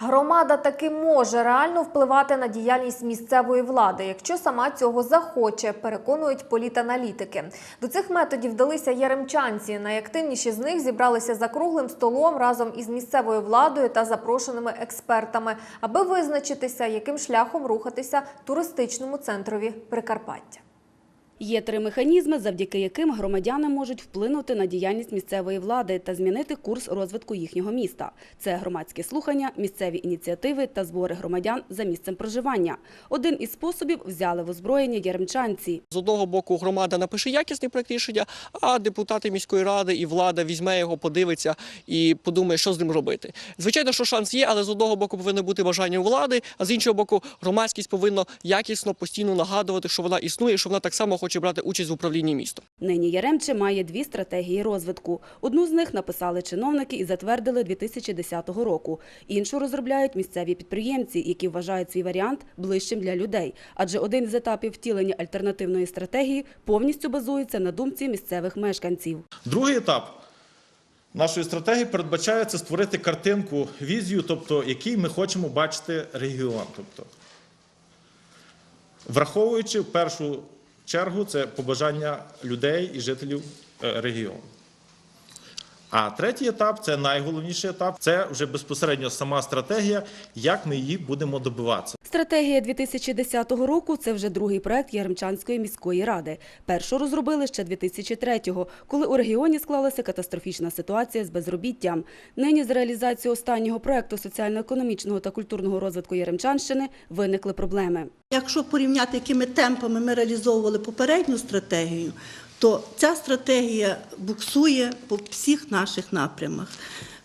Громада таки може реально впливати на діяльність місцевої влади, якщо сама цього захоче, переконують політаналітики. До цих методів вдалися яремчанці. Найактивніші з них зібралися за круглим столом разом із місцевою владою та запрошеними експертами, аби визначитися, яким шляхом рухатися туристичному центрові Прикарпаття. Є три механізми, завдяки яким громадяни можуть вплинути на діяльність місцевої влади та змінити курс розвитку їхнього міста. Це громадські слухання, місцеві ініціативи та збори громадян за місцем проживання. Один із способів взяли в озброєння яремчанці. З одного боку громада напише якісний проект рішення, а депутати міської ради і влада візьме його, подивиться і подумає, що з ним робити. Звичайно, що шанс є, але з одного боку повинно бути бажання влади, а з іншого боку, громадськість повинна якісно постійно нагадувати, що вона існує, що вона так само хоче брати участь в управлінні містом. Нині Яремче має дві стратегії розвитку. Одну з них написали чиновники і затвердили 2010 року. Іншу розробляють місцеві підприємці, які вважають свій варіант ближчим для людей. Адже один з етапів втілення альтернативної стратегії повністю базується на думці місцевих мешканців. Другий етап нашої стратегії передбачає це створити картинку, візію, тобто який ми хочемо бачити регіон. Тобто, враховуючи першу чергу це побажання людей і жителів е, регіону. А третій етап це найголовніший етап. Це вже безпосередньо сама стратегія, як ми її будемо добиватися. Стратегія 2010 року це вже другий проект Яремчанської міської ради. Першу розробили ще 2003-го, коли у регіоні склалася катастрофічна ситуація з безробіттям. Нині з реалізацією останнього проекту соціально-економічного та культурного розвитку Яремчанщини виникли проблеми. Якщо порівняти, якими темпами ми реалізовували попередню стратегію, то ця стратегія буксує по всіх наших напрямах.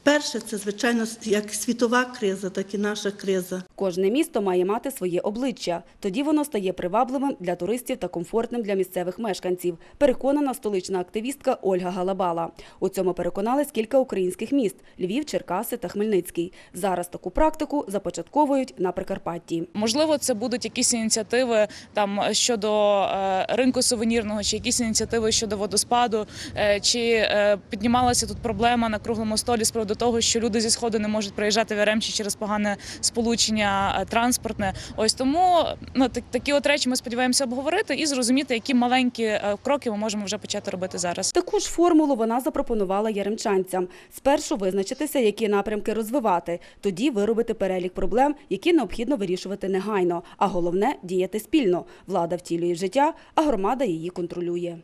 Перше, це звичайно як світова криза, так і наша криза. Кожне місто має мати своє обличчя. Тоді воно стає привабливим для туристів та комфортним для місцевих мешканців. Переконана столична активістка Ольга Галабала. У цьому переконались кілька українських міст: Львів, Черкаси та Хмельницький. Зараз таку практику започатковують на Прикарпатті. Можливо, це будуть якісь ініціативи там щодо е, ринку сувенірного, чи якісь ініціативи щодо водоспаду, е, чи е, піднімалася тут проблема на круглому столі з приводу того, що люди зі сходу не можуть приїжджати в Яремчі через погане сполучення е, транспортне. Ось тому ну такі от речі ми сподіваємося обговорити і зрозуміти, які маленькі е, кроки ми можемо вже почати робити зараз. Таку ж формулу вона запропонувала яремчанцям. Спершу визначитися, які напрямки розвивати, тоді виробити перелік проблем, які необхідно вирішувати негайно. А головне діяти спільно. Влада втілює життя, а громада її контролює.